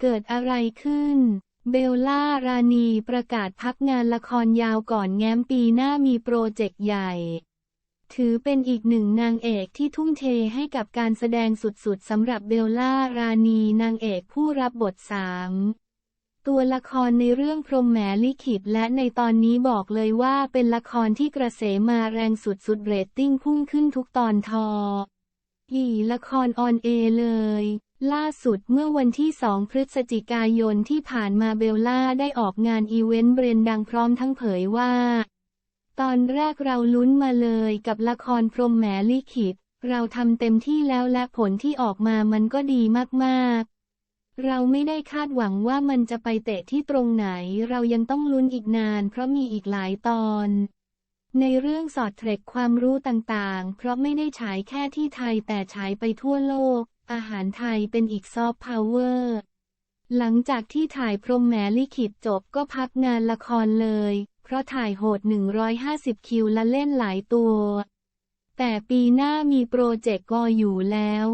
เกิดอะไรขึ้น เบลล่ารานีประกาศพักงานละครยาวก่อนแง้มปีหน้ามีโปรเจกต์ใหญ่ ถือเป็นอีกหนึ่งนางเอกที่ทุ่มเทให้กับการแสดงสุดๆสำหรับเบลล่ารานีนางเอกผู้รับบทสามตัวละครในเรื่องพรหมแหมลิขิตและในตอนนี้บอกเลยว่าเป็นละครที่กระแสมาแรงสุดๆเรตติ้งพุ่งขึ้นทุกตอนทอ อีละครออนเอเลย ล่าสุดเมื่อวันที่ 2 พฤศจิกายนที่ผ่านมาเบลล่าได้ออกงานอีเวนต์เบรนดังพร้อมทั้งเผยว่า ตอนแรกเราลุ้นมาเลยกับละครพรหมแหมลิขิต เราทำเต็มที่แล้วและผลที่ออกมามันก็ดีมากๆ เราไม่ได้คาดหวังว่ามันจะไปเตะที่ตรงไหน เรายังต้องลุ้นอีกนาน เพราะมีอีกหลายตอน ในเรื่องสอดเทรคความรู้ต่างๆ เพราะไม่ได้ฉายแค่ที่ไทยแต่ฉายไปทั่วโลก อาหารไทยเป็นอีกซอฟต์พาวเวอร์ หลังจากที่ถ่ายพรมแหมลิขิตจบก็พักงานละครเลย เพราะถ่ายโหด 150 คิวและเล่นหลายตัว แต่ปีหน้ามีโปรเจกต์กออยู่แล้ว